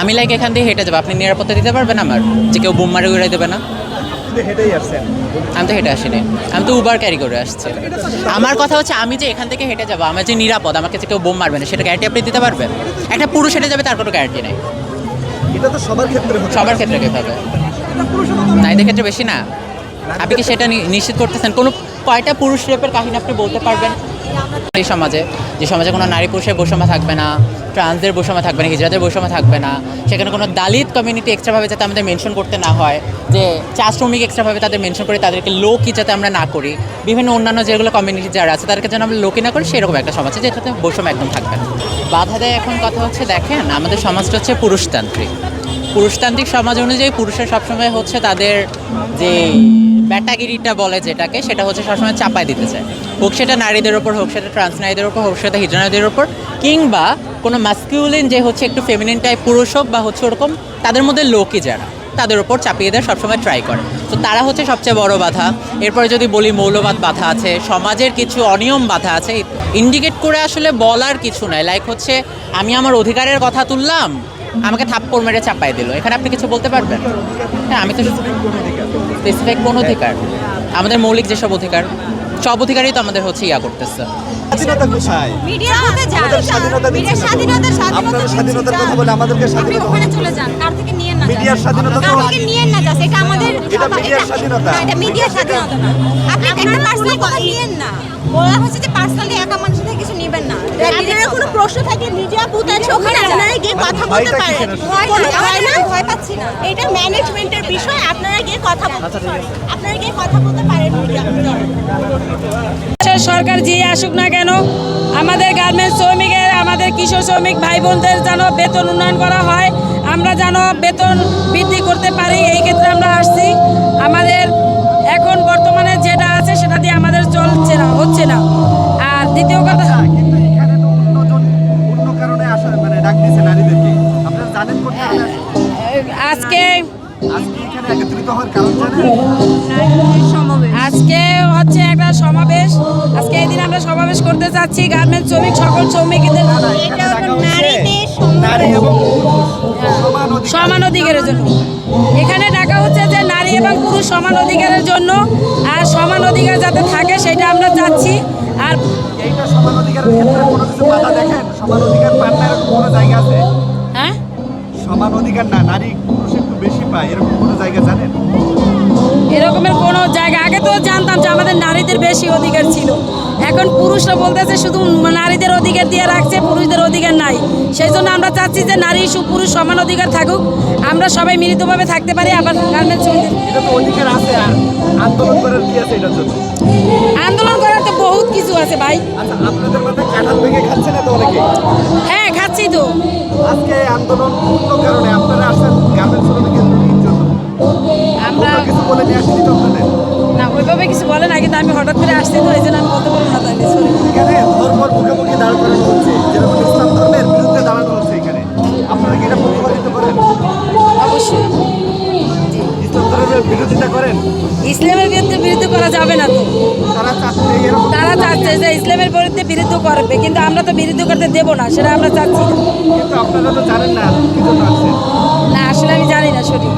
আমি লাইক এখান থেকে হেঁটে যাব। আপনি নিরাপত্তা দিতে পারবেন আমার? যে কেউ বোম মারে উড়াই দেবে না? আমি তো হেঁটে আসিনি। আমি তো উবার ক্যারি করে আসছি। আমার কথা হচ্ছে আমি যে এখান থেকে হেঁটে যাব, আমার যে নিরাপদ, আমাকে যে কেউ বোম মারবে না, সেটা গ্যারান্টি আপনি দিতে পারবেন? একটা পুরুষ হেঁটে যাবে, তার কোনো গ্যারান্টি নেই। এটা তো সবার ক্ষেত্রে সবার ক্ষেত্রে কীভাবে? নারীদের ক্ষেত্রে বেশি না। আপনি কি সেটা নিশ্চিত করতেছেন? কোনো কয়টা পুরুষ রেপের কাহিনী আপনি বলতে পারবেন? এই সমাজে, যে সমাজে কোনো নারী পুরুষের বৈষম্য থাকবে না, ট্রান্সদের বৈষম্য থাকবে না, হিজড়াদের বৈষম্য থাকবে না, সেখানে কোনো দালিত কমিউনিটি এক্সট্রাভাবে যাতে আমাদের মেনশন করতে না হয়, যে চা শ্রমিক এক্সট্রাভাবে তাদের মেনশন করে তাদেরকে লোকই যাতে আমরা না করি, বিভিন্ন অন্যান্য যেগুলো কমিউনিটি যারা আছে, তাদেরকে যেন আমরা লোকই না করি, সেরকম একটা সমাজ আছে যেটাতে বৈষম্য একদম থাকবে না। বাধা দেয় এখন কথা হচ্ছে, দেখেন, আমাদের সমাজটা হচ্ছে পুরুষতান্ত্রিক। পুরুষতান্ত্রিক সমাজ অনুযায়ী পুরুষের সবসময় হচ্ছে তাদের যে ব্যাটাগিরিটা বলে যেটাকে, সেটা হচ্ছে সবসময় চাপায় দিতে চায়। হোক সেটা নারীদের ওপর হোক, সেটা ট্রান্স নারীদের ওপর হোক, সেটা হিজনারীদের ওপর, কিংবা কোনো মাস্কিউলিন যে হচ্ছে একটু ফেমিনিন টাইপ পুরুষ হোক বা হচ্ছে ওরকম, তাদের মধ্যে লোকই যারা, তাদের ওপর চাপিয়ে দেওয়ার সবসময় ট্রাই করে। তো তারা হচ্ছে সবচেয়ে বড় বাধা। এরপরে যদি বলি মৌলবাদ বাধা আছে, সমাজের কিছু অনিয়ম বাধা আছে ইন্ডিকেট করে আসলে বলার কিছু নাই। লাইক হচ্ছে, আমি আমার অধিকারের কথা তুললাম আমাকে থাপ্পড় মেরে চাপাই দিল। এখানে আপনি কিছু বলতে পারবেন? হ্যাঁ আমি তো স্পেসিফিক কোন অধিকার? আমাদের মৌলিক যেসব অধিকার সব অধিকারই তো আমাদের হচ্ছে ইয়া করতেছে। স্বাধীনতা কোথায়? মিডিয়া হতে যান স্বাধীনতা দিচ্ছি মিডিয়ার না তো। স্বাধীনতা স্বাধীনতা স্বাধীনতার কথা বলে আমাদেরকে স্বাধীনতা ওখানে চলে যান কার থেকে নিয়েন না মিডিয়ার স্বাধীনতা কার থেকে নিয়েন না যাস এটা আমাদের এটা মিডিয়ার স্বাধীনতা। এটা মিডিয়ার স্বাধীনতা। না। আপনি একটা পার্সোনাল কথা নিয়েন না। বলা হচ্ছে যে পার্সোনালি একা মানুষের থেকে কিছু নেবেন না। আপনারা কোনো প্রশ্ন থাকে মিডিয়া বুথ আছে ওখানে আপনারা গিয়ে কথা বলতে পারেন। কোনো ভয় না? ভয় পাচ্ছি না। এটা ম্যানেজমেন্টের বিষয় আপনারা গিয়ে কথা আপনারা গিয়ে কথা বলতে পারেন সরকার যে আসুক না কেন আমাদের গার্মেন্টস শ্রমিকের আমাদের কিশোর শ্রমিক ভাই বোনদের যেন বেতন উন্নয়ন করা হয় আমরা যেন বেতন বৃদ্ধি করতে পারি আজকে আজকে হচ্ছে একটা সমাবেশ। আজকে এই দিন আমরা সমাবেশ করতে চাচ্ছি গার্মেন্টস শ্রমিক সকল শ্রমিকদের সমান অধিকারের জন্য। এখানে ডাকা হচ্ছে যে নারী এবং পুরুষ সমান অধিকারের জন্য আর সমান অধিকার যাতে থাকে সেটা আমরা চাচ্ছি। আর এইটা সমান অধিকারের ক্ষেত্রে কোনো কিছু বাধা দেখেন? সমান অধিকার পান কোনো জায়গা আছে? সমান অধিকার না নারী পুরুষ একটু বেশি পায় এরকম কোনো জায়গা জানেন? এরকমের কোনো জায়গা আগে তো জানতাম যে আমাদের নারীদের বেশি অধিকার ছিল। এখন পুরুষরা বলতেছে শুধু নারীদের অধিকার দিয়ে রাখছে পুরুষদের অধিকার নাই। সেই জন্য আমরা চাচ্ছি যে নারী পুরুষ সমান অধিকার থাকুক। আমরা সবাই মিলিতভাবে থাকতে পারি আবার গার্মেন্টস অধিকার আছে আন্দোলন করার কি আছে এটার জন্য? তো অনেকে? হ্যাঁ খাচ্ছি তো। আজকে এই আন্দোলন অন্য কারণে আপনারা আসেন গার্মেন্টস শ্রমিকের মুক্তির জন্য। আমরা কিছু বলে নিয়ে আসেনি তো আপনাদের? না ওইভাবে কিছু বলে না কিন্তু আমি হঠাৎ করে আসছি তো এই জন্য আমি কত বলব না তাহলে সরি এখানে ধর্মর মুখোমুখি দাঁড় করানো হচ্ছে যেরকম ইসলাম ধর্মের বিরুদ্ধে দাঁড়ানো হচ্ছে এখানে। আপনারা কি এটা প্রতিপাদিত করেন? অবশ্যই। ইসলাম ধর্মের বিরোধিতা করেন? ইসলামের বিরুদ্ধে বিরুদ্ধে করা যাবে না যে ইসলামের বিরুদ্ধে বিরুদ্ধ করবে কিন্তু আমরা তো বিরুদ্ধ করতে দেবো না সেটা আমরা চাচ্ছি না। কিন্তু আপনারা জানেন না কি জন্য না আসলে আমি জানি না সঠিক